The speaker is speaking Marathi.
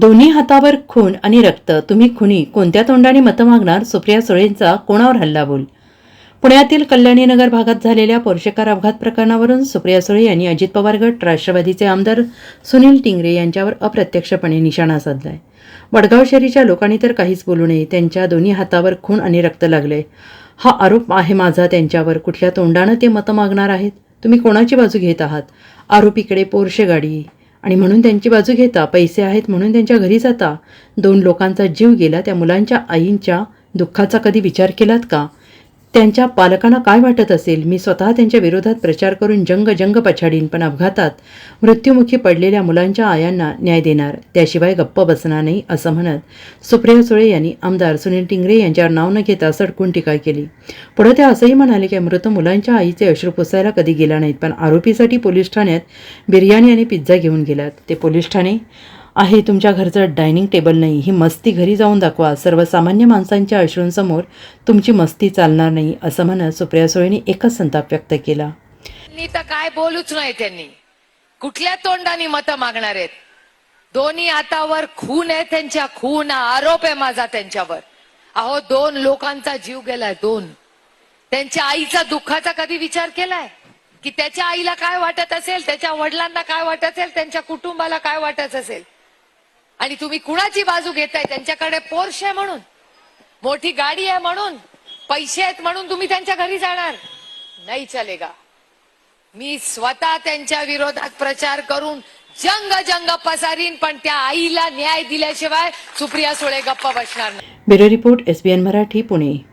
दोन्ही हातावर खून आणि रक्त. तुम्ही खुनी. कोणत्या तोंडाने मतं मागणार? सुप्रिया सुळेंचा कोणावर हल्ला बोल पुण्यातील कल्याणीनगर भागात झालेल्या पोर्शेकार अपघात प्रकरणावरून सुप्रिया सुळे यांनी अजित पवार गट राष्ट्रवादीचे आमदार सुनील टिंगरे यांच्यावर अप्रत्यक्षपणे निशाणा साधलाय. वडगाव शहरीच्या लोकांनी तर काहीच बोलू नये. त्यांच्या दोन्ही हातावर खून आणि रक्त लागले हा आरोप आहे माझा. त्यांच्यावर कुठल्या तोंडानं ते मतं मागणार आहेत? तुम्ही कोणाची बाजू घेत आहात? आरोपीकडे पोरशे गाडी. आणि म्हणून त्यांची बाजू घेता पैसे आहेत म्हणून त्यांच्या घरी जाता. दोन लोकांचा जीव गेला त्या मुलांच्या आईंच्या दुःखाचा कधी विचार केलात का? त्यांच्या पालकांना काय वाटत असेल? मी स्वतः त्यांच्या विरोधात प्रचार करून जंग जंग पछाडीन पण अपघातात मृत्युमुखी पडलेल्या मुलांच्या आयांना न्याय देणार त्याशिवाय गप्प बसणार नाही असं म्हणत सुप्रिया सुळे यांनी आमदार सुनील टिंगरे यांच्यावर नाव न घेता सडकून टीका केली. पुढे ते असंही म्हणाले की मृत मुलांच्या आईचे अश्रू पुसायला कधी गेला नाहीत पण आरोपीसाठी पोलीस ठाण्यात बिर्याणी आणि पिझ्झा घेऊन गेलात. ते पोलीस ठाणे आहे तुमच्या घरचं डायनिंग टेबल नाही ही मस्ती घरी जाऊन दाखवा. सर्वसामान्य माणसांच्या अश्रूंसमोर तुमची मस्ती चालणार नाही असं म्हणत सुप्रिया सुळेंनी एकच संताप व्यक्त केला. त्यांनी तर काय बोलूच नाही त्यांनी. कुठल्या तोंडाने मतं मागणार आहेत? दोन्ही हातावर खून आहे त्यांच्या खून आरोप आहे माझा त्यांच्यावर. अहो दोन लोकांचा जीव गेलाय दोन. त्यांच्या आईचा दुःखाचा कधी विचार केलाय? की त्याच्या आईला काय वाटत असेल त्याच्या वडिलांना काय वाटत असेल त्यांच्या कुटुंबाला काय वाटत असेल? आणि तुम्ही कुणाची बाजू घेताय? त्यांच्याकडे पोर्श आहे म्हणून. मोठी गाडी आहे म्हणून. पैसे आहेत म्हणून तुम्ही त्यांच्या घरी जाणार. नाही चलेगा. मी स्वतः त्यांच्या विरोधात प्रचार करून जंग जंग पसारीन पण त्या आईला न्याय दिल्याशिवाय सुप्रिया सुळे गप्प बसणार नाही. Bureau report S B N Marathi Pune.